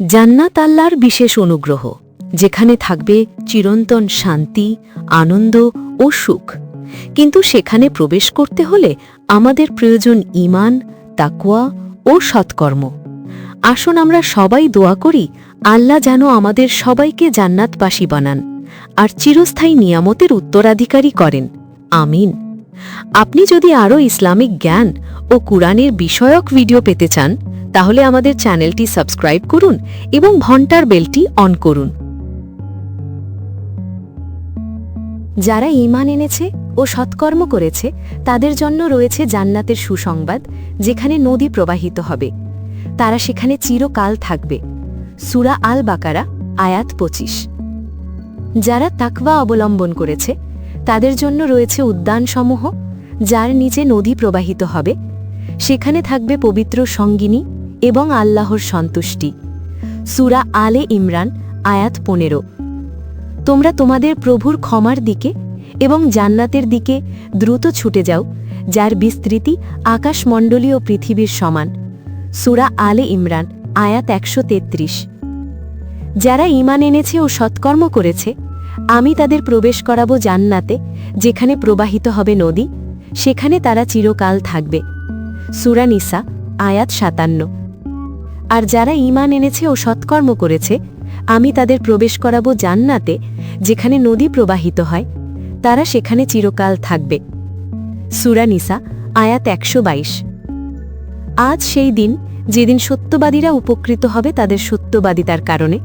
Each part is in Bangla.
জান্নাত আল্লাহর বিশেষ অনুগ্রহ, যেখানে থাকবে চিরন্তন শান্তি, আনন্দ ও সুখ। কিন্তু সেখানে প্রবেশ করতে হলে আমাদের প্রয়োজন ঈমান তাকুয়া ও সৎকর্ম। আসুন আমরা সবাই দোয়া করি, আল্লাহ যেন আমাদের সবাইকে জান্নাতবাসী বানান আর চিরস্থায়ী নিয়ামতের উত্তরাধিকারী করেন। আমিন। আপনি যদি আরও ইসলামিক জ্ঞান ও কুরআনের বিষয়ক ভিডিও পেতে চান তাহলে আমাদের চ্যানেলটি সাবস্ক্রাইব করুন এবং ঘণ্টার বেলটি অন করুন। যারা ঈমান এনেছে ও সৎকর্ম করেছে, তাদের জন্য রয়েছে জান্নাতের সুসংবাদ, যেখানে নদী প্রবাহিত হবে। তারা সেখানে চিরকাল থাকবে। সুরা আল বাকারা আয়াত পঁচিশ। যারা তাকওয়া অবলম্বন করেছে, তাদের জন্য রয়েছে উদ্যানসমূহ, যার নিচে নদী প্রবাহিত হবে। সেখানে থাকবে পবিত্র সঙ্গিনী এবং আল্লাহর সন্তুষ্টি। সুরা আলে ইমরান, আয়াত পনেরো। তোমরা তোমাদের প্রভুর ক্ষমার দিকে এবং জান্নাতের দিকে দ্রুত ছুটে যাও, যার বিস্তৃতি আকাশমণ্ডলীয় পৃথিবীর সমান। সুরা আলে ইমরান, আয়াত একশো তেত্রিশ। যারা ঈমান এনেছে ও সৎকর্ম করেছে, আমি তাদের প্রবেশ করাবো জান্নাতে, যেখানে প্রবাহিত হবে নদী, সেখানে তারা চিরকাল থাকবে। সুরা নিসা, আয়াত সাতান্ন। আর যারা ঈমান এনেছে ও সৎকর্ম করেছে, আমি তাদের প্রবেশ করাবো জান্নাতে, যেখানে নদী প্রবাহিত হয়, তারা সেখানে চিরকাল থাকবে। সুরা নিসা, আয়াত একশো বাইশ। আজ সেই দিন যেদিন সত্যবাদীরা উপকৃত হবে তাদের সত্যবাদিতার কারণে।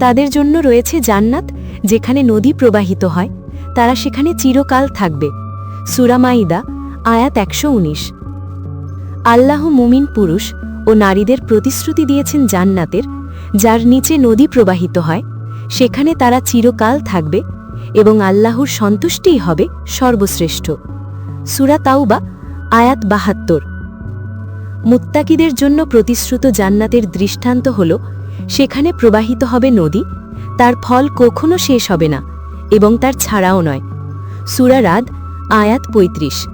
তাদের জন্য রয়েছে জান্নাত, যেখানে নদী প্রবাহিত হয়, তারা সেখানে চিরকাল থাকবে। সুরামাইদা আয়াত একশো উনিশ। আল্লাহ মুমিন পুরুষ ও নারীদের প্রতিশ্রুতি দিয়েছেন জান্নাতের, যার নিচে নদী প্রবাহিত হয়, সেখানে তারা চিরকাল থাকবে এবং আল্লাহর সন্তুষ্টিই হবে সর্বশ্রেষ্ঠ। সুরা তাওবা, আয়াত বাহাত্তর। মুত্তাকিদের জন্য প্রতিশ্রুত জান্নাতের দৃষ্টান্ত হল, সেখানে প্রবাহিত হবে নদী, তার ফল কখনো শেষ হবে না এবং তার ছাড়াও নয়। সুরা রাদ, আয়াত ৩৫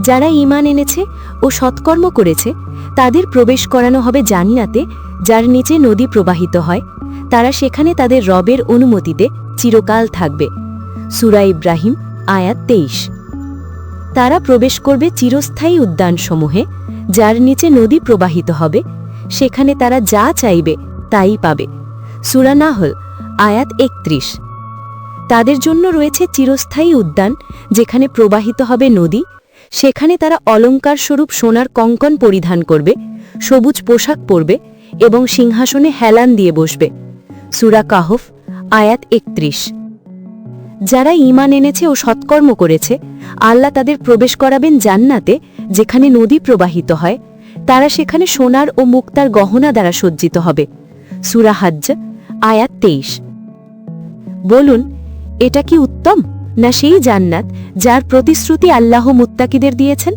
যারা ঈমান এনেছে ও সৎকর্ম করেছে, তাদের প্রবেশ করানো হবে জান্নাতে, যার নিচে নদী প্রবাহিত হয়। তারা সেখানে তাদের রবের অনুমতিতে চিরকাল থাকবে। সুরা ইব্রাহিম, আয়াত তেইশ। তারা প্রবেশ করবে চিরস্থায়ী উদ্যানসমূহে, যার নিচে নদী প্রবাহিত হবে। সেখানে তারা যা চাইবে, তাই পাবে। সুরানাহল আয়াত একত্রিশ। তাদের জন্য রয়েছে চিরস্থায়ী উদ্যান, যেখানে প্রবাহিত হবে নদী সেখানে তারা অলঙ্কার স্বরূপ সোনার কঙ্কন পরিধান করবে, সবুজ পোশাক পরবে এবং সিংহাসনে হেলান দিয়ে বসবে। সুরা কাহফ, আয়াত একত্রিশ। যারা ঈমান এনেছে ও সৎকর্ম করেছে, আল্লাহ তাদের প্রবেশ করাবেন জান্নাতে, যেখানে নদী প্রবাহিত হয়। তারা সেখানে সোনার ও মুক্তার গহনা দ্বারা সজ্জিত হবে। সুরা হাজ্জ, আয়াত তেইশ। বলুন, এটা কি উত্তম? না সেই জান্নাত যার প্রতিশ্রুতি আল্লাহ মুত্তাকিদের দিয়েছেন?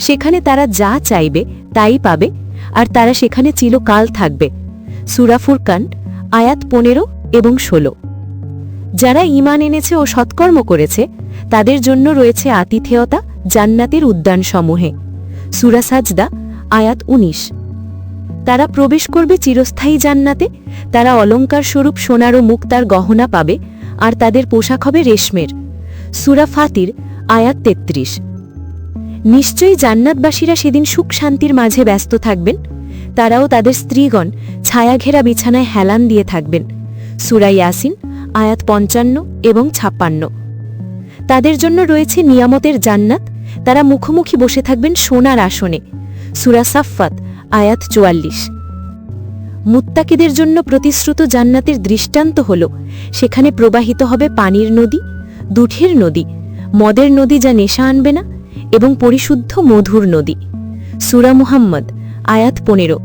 সেখানে তারা যা চাইবে তাই পাবে, আর তারা সেখানে চিরকাল থাকবে। সুরা ফুরকান, আয়াত পনেরো এবং ষোলো। যারা ঈমান এনেছে ও সৎকর্ম করেছে, তাদের জন্য রয়েছে আতিথেয়তা জান্নাতের উদ্যানসমূহে। সুরা সাজদা, আয়াত ১৯ তারা প্রবেশ করবে চিরস্থায়ী জান্নাতে, তারা অলঙ্কার স্বরূপ সোনার ও মুক্তার গহনা পাবে, আর তাদের পোশাক হবে রেশমের। সুরা ফাতির, আয়াত তেত্রিশ। নিশ্চয়ই জান্নাতবাসীরা সেদিন সুখ শান্তির মাঝে ব্যস্ত থাকবেন? তারাও তাদের স্ত্রীগণ ছায়াঘেরা বিছানায় হেলান দিয়ে থাকবেন। সুরা ইয়াসিন, আয়াত পঞ্চান্ন এবং ছাপ্পান্ন। তাদের জন্য রয়েছে নিয়ামতের জান্নাত। তারা মুখোমুখি বসে থাকবেন সোনার আসনে। সুরা সাফাত আয়াত চুয়াল্লিশ। মুত্তাকিদের জন্য প্রতিশ্রুত জান্নাতের দৃষ্টান্ত হল, সেখানে প্রবাহিত হবে পানির নদী দুঠের নদী। মদের নদী যা নেশা আনবে না এবং পরিশুদ্ধ মধুর নদী। সুরা মুহাম্মদ, আয়াত পনেরো।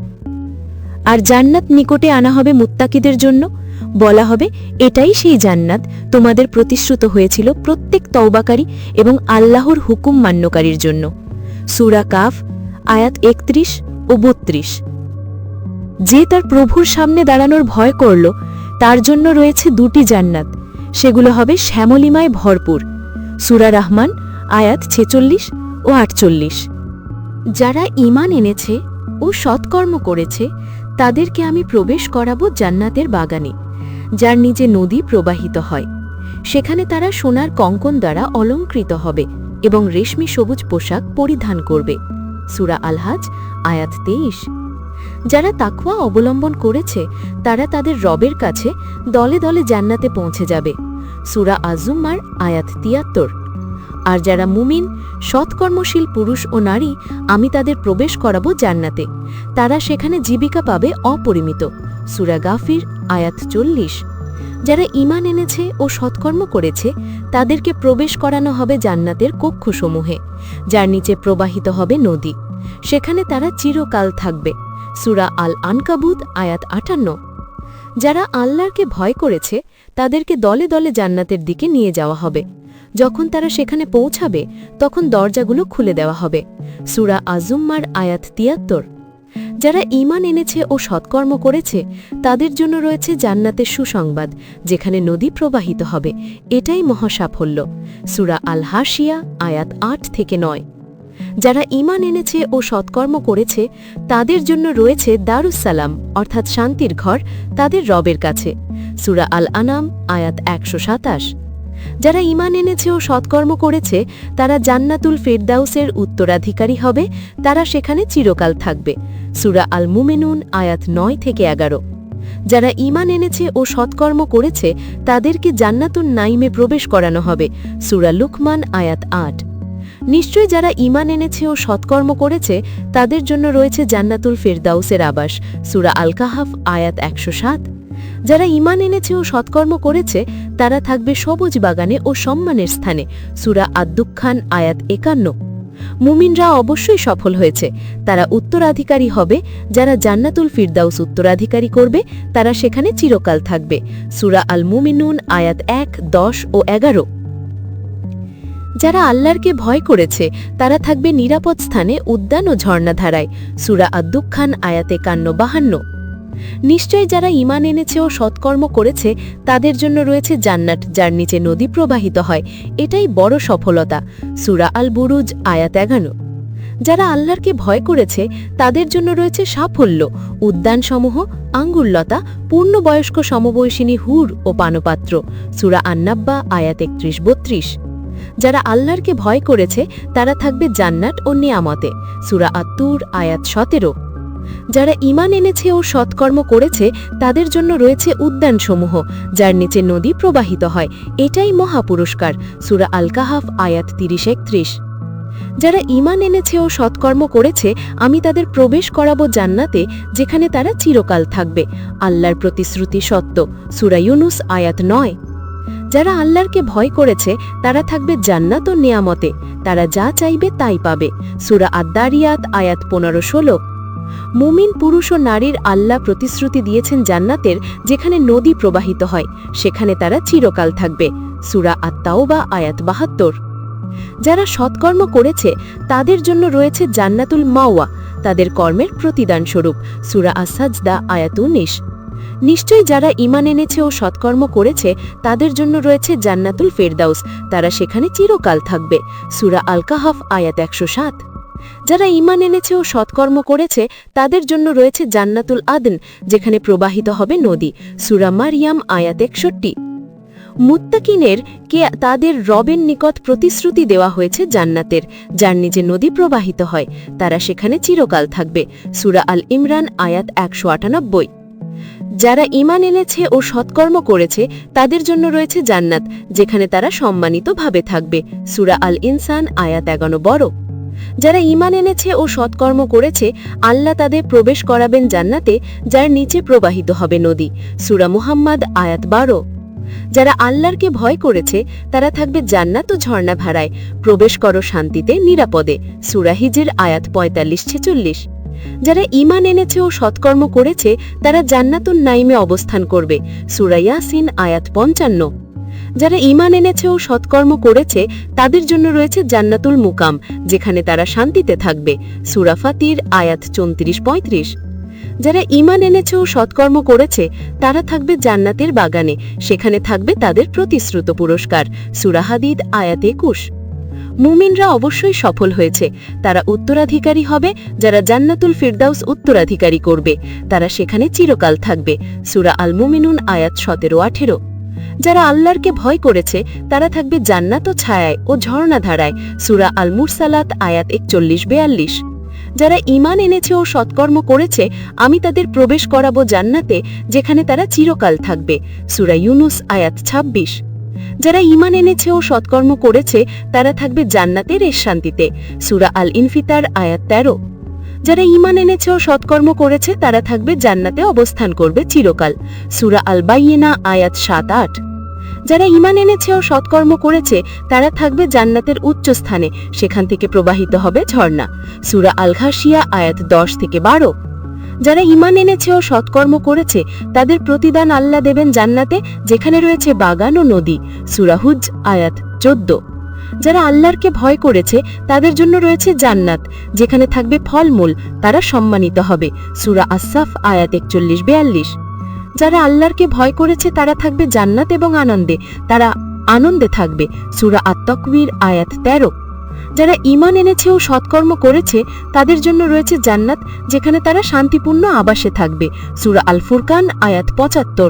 আর জান্নাত নিকটে আনা হবে মুত্তাকিদের জন্য। বলা হবে, এটাই সেই জান্নাত তোমাদের প্রতিশ্রুত হয়েছিল প্রত্যেক তওবাকারী এবং আল্লাহর হুকুম মান্যকারীর জন্য। সুরা কাফ, আয়াত একত্রিশ ও বত্রিশ। যে তার প্রভুর সামনে দাঁড়ানোর ভয় করল, তার জন্য রয়েছে দুটি জান্নাত। সেগুলো হবে শ্যামলিমায় ভরপুর। সুরা রহমান, আয়াত ছেচল্লিশ ও আটচল্লিশ। যারা ঈমান এনেছে ও সৎকর্ম করেছে, তাদেরকে আমি প্রবেশ করাবো জান্নাতের বাগানে, যার নিচে নদী প্রবাহিত হয়। সেখানে তারা সোনার কঙ্কন দ্বারা অলঙ্কৃত হবে এবং রেশমি সবুজ পোশাক পরিধান করবে। সুরা আলহাজ, আয়াত তেইশ। যারা তাকুয়া অবলম্বন করেছে, তারা তাদের রবের কাছে দলে দলে জান্নাতে পৌঁছে যাবে। সুরা আজুম্মার আয়াত তিয়াত্তর। আর যারা মুমিন, সৎকর্মশীল পুরুষ ও নারী, আমি তাদের প্রবেশ করাবো জান্নাতে। তারা সেখানে জীবিকা পাবে অপরিমিত। সুরা গাফির আয়াত চল্লিশ। যারা ইমান এনেছে ও সৎকর্ম করেছে, তাদেরকে প্রবেশ করানো হবে জান্নাতের কক্ষসমূহে, যার নিচে প্রবাহিত হবে নদী। সেখানে তারা চিরকাল থাকবে। সুরা আল আনকাবুত আয়াত আটান্ন। যারা আল্লাহকে ভয় করেছে, তাদেরকে দলে দলে জান্নাতের দিকে নিয়ে যাওয়া হবে। যখন তারা সেখানে পৌঁছাবে, তখন দরজাগুলো খুলে দেওয়া হবে। সুরা আজুম্মার আয়াত তিয়াত্তর। যারা ইমান এনেছে ও সৎকর্ম করেছে, তাদের জন্য রয়েছে জান্নাতের সুসংবাদ, যেখানে নদী প্রবাহিত হবে। এটাই মহাসাফল্য। সুরা আল হাসিয়া আয়াত আট থেকে নয়। যারা ইমান এনেছে ও সৎকর্ম করেছে, তাদের জন্য রয়েছে দারুসালাম অর্থাৎ শান্তির ঘর তাদের রবের কাছে। সুরা আল আনাম আয়াত একশো সাতাশ। যারা ইমান এনেছে ও সৎকর্ম করেছে, তারা জান্নাতুল ফেরদাউসের উত্তরাধিকারী হবে, তারা সেখানে চিরকাল থাকবে। সুরা আল মুমেনুন আয়াত নয় থেকে এগারো। যারা ইমান এনেছে ও সৎকর্ম করেছে, তাদেরকে জান্নাতুন নাইমে প্রবেশ করানো হবে। সুরা লুকমান, আয়াত আট। নিশ্চয় যারা ইমান এনেছে ও সৎকর্ম করেছে, তাদের জন্য রয়েছে জান্নাতুল ফেরদাউসের আবাস। সুরা আল কাহাফ আয়াত একশো সাত। যারা ইমান এনেছে ও সৎকর্ম করেছে, তারা থাকবে সবুজ বাগানে ও সম্মানের স্থানে। সুরা আদ্দুখান আয়াত একান্ন। মুমিনরা অবশ্যই সফল হয়েছে। তারা উত্তরাধিকারী হবে। যারা জান্নাতুল ফিরদাউস উত্তরাধিকারী করবে, তারা সেখানে চিরকাল থাকবে। সুরা আল মুমিনুন আয়াত এক, দশ ও এগারো। যারা আল্লাহরকে ভয় করেছে, তারা থাকবে নিরাপদ স্থানে উদ্যান ও ঝর্ণাধারায়। সুরা আদ্দুখান আয়াতে কান্ন বাহান্ন নিশ্চয় যারা ইমান এনেছে ও সৎকর্ম করেছে, তাদের জন্য রয়েছে জান্নাত, যার নিচে নদী প্রবাহিত হয়। এটাই বড় সফলতা। সুরা আল বুরুজ আয়াত এগানো যারা আল্লাহরকে ভয় করেছে, তাদের জন্য রয়েছে সাফল্য। উদ্যানসমূহ আঙ্গুল্লতা পূর্ণবয়স্ক সমবয়সিনী হুর ও পানপাত্র। সুরা আন্নাব্বা, আয়াত একত্রিশ বত্রিশ যারা আল্লাহরকে ভয় করেছে, তারা থাকবে জান্নাত ও নিয়ামতে। সুরা আত্তুর, আয়াত সতেরো। যারা ইমান এনেছে ও সৎকর্ম করেছে, তাদের জন্য রয়েছে উদ্যানসমূহ, যার নিচে নদী প্রবাহিত হয়। এটাই মহাপুরস্কার। সুরা আল কাহাফ আয়াত তিরিশ, একত্রিশ। যারা ইমান এনেছে ও সৎকর্ম করেছে, আমি তাদের প্রবেশ করাবো জান্নাতে, যেখানে তারা চিরকাল থাকবে। আল্লাহর প্রতিশ্রুতি সত্য। সুরা ইউনুস, আয়াত নয়। যারা আল্লাহরকে ভয় করেছে, তারা থাকবে জান্নাত ও নেয়ামতে। তারা যা চাইবে তাই পাবে। সুরা আদ্দারিয়াত, আয়াত পনেরো ষোলো। মুমিন, পুরুষ ও নারীর আল্লাহ প্রতিশ্রুতি দিয়েছেন জান্নাতের, যেখানে নদী প্রবাহিত হয়, সেখানে তারা চিরকাল থাকবে। সুরা আত্মাওবা আয়াত বাহাত্তর। যারা সৎকর্ম করেছে, তাদের জন্য রয়েছে জান্নাতুল মাওয়া, তাদের কর্মের প্রতিদান স্বরূপ সুরা আসাজদা আয়াত উনিশ। নিশ্চয় যারা ইমান এনেছে ও সৎকর্ম করেছে, তাদের জন্য রয়েছে জান্নাতুল ফেরদাউস। তারা সেখানে চিরকাল থাকবে। সুরা আল কাহাফ আয়াত একশো সাত। যারা ইমান এনেছে ও সৎকর্ম করেছে, তাদের জন্য রয়েছে জান্নাতুল আদন, যেখানে প্রবাহিত হবে নদী। সুরা মারিয়াম, আয়াত একষট্টি। মুত্তাকিনের কে, তাদের রবের নিকট প্রতিশ্রুতি দেওয়া হয়েছে জান্নাতের, যার নিচে নদী প্রবাহিত হয়। তারা সেখানে চিরকাল থাকবে। সুরা আল ইমরান আয়াত একশো আটানব্বই। যারা ইমান এনেছে ও সৎকর্ম করেছে, তাদের জন্য রয়েছে জান্নাত, যেখানে তারা সম্মানিতভাবে থাকবে। সুরা আল ইনসান আয়াত এগানো বড়। যারা ইমান এনেছে ও সৎকর্ম করেছে, আল্লাহ তাদের প্রবেশ করাবেন জান্নাতে, যার নিচে প্রবাহিত হবে নদী। সুরা মুহাম্মদ, আয়াত বারো। যারা আল্লাহরকে ভয় করেছে, তারা থাকবে জান্নাত ও ঝর্ণা ভাড়ায় প্রবেশ করো শান্তিতে, নিরাপদে। সুরাহিজের আয়াত পঁয়তাল্লিশ ছেচল্লিশ। যারা ইমান এনেছে ও সৎকর্ম করেছে, তারা জান্নাতুন নাইমে অবস্থান করবে। সুরা ইয়াসিন, আয়াত পঞ্চান্ন। যারা ইমান এনেছে ও সৎকর্ম করেছে, তাদের জন্য রয়েছে জান্নাতুল মুকাম, যেখানে তারা শান্তিতে থাকবে। সুরাফাতির আয়াত চৌত্রিশ পঁয়ত্রিশ। যারা ইমান এনেছে ও সৎকর্ম করেছে, তারা থাকবে জান্নাতের বাগানে, সেখানে থাকবে তাদের প্রতিশ্রুত পুরস্কার। সুরাহাদিদ আয়াত একুশ। মুমিনরা অবশ্যই সফল হয়েছে। তারা উত্তরাধিকারী হবে, যারা জান্নাতুল ফিরদাউস উত্তরাধিকারী করবে। তারা সেখানে চিরকাল থাকবে। সুরা আল মুমিনুন আয়াত সতেরো, আঠেরো। যারা আল্লাহরকে ভয় করেছে, তারা থাকবে জান্নাত ও ছায়ায় ও ঝর্ণাধারায়। সুরা আল মুরসালাত আয়াত একচল্লিশ, বেয়াল্লিশ। যারা ঈমান এনেছে ও সৎকর্ম করেছে, আমি তাদের প্রবেশ করাবো জান্নাতে, যেখানে তারা চিরকাল থাকবে। সুরা ইউনুস, আয়াত ২৬ যারা ইমান এনেছে ও সৎকর্ম করেছে, তারা থাকবে জান্নাতের এর শান্তিতে। সুরা আল ইনফিতার আয়াত ১৩ যারা ইমান এনেছে ও সৎকর্ম করেছে, তারা থাকবে জান্নাতে অবস্থান করবে চিরকাল। সুরা আল বাইয়েনা আয়াত সাত আট। যারা ইমান এনেছে ও সৎকর্ম করেছে, তারা থাকবে জান্নাতের উচ্চ স্থানে, সেখান থেকে প্রবাহিত হবে ঝর্ণা। সুরা আল ঘাসিয়া আয়াত দশ থেকে বারো। যারা ঈমান এনেছে ও সৎকর্ম করেছে, তাদের প্রতিদান আল্লাহ দেবেন জান্নাতে, যেখানে রয়েছে বাগান ও নদী। সুরাহুজ আয়াত চোদ্দ। যারা আল্লাহরকে ভয় করেছে, তাদের জন্য রয়েছে জান্নাত, যেখানে থাকবে ফলমূল, তারা সম্মানিত হবে। সুরা আসাফ আয়াত একচল্লিশ, বিয়াল্লিশ। যারা আল্লাহরকে ভয় করেছে, তারা থাকবে জান্নাত এবং আনন্দে, তারা আনন্দে থাকবে। সুরা আত্মকবীর আয়াত তেরো। যারা ইমান এনেছে ও সৎকর্ম করেছে, তাদের জন্য রয়েছে জান্নাত, যেখানে তারা শান্তিপূর্ণ আবাসে থাকবে। সুরা আল ফুরকান আয়াত পঁচাত্তর।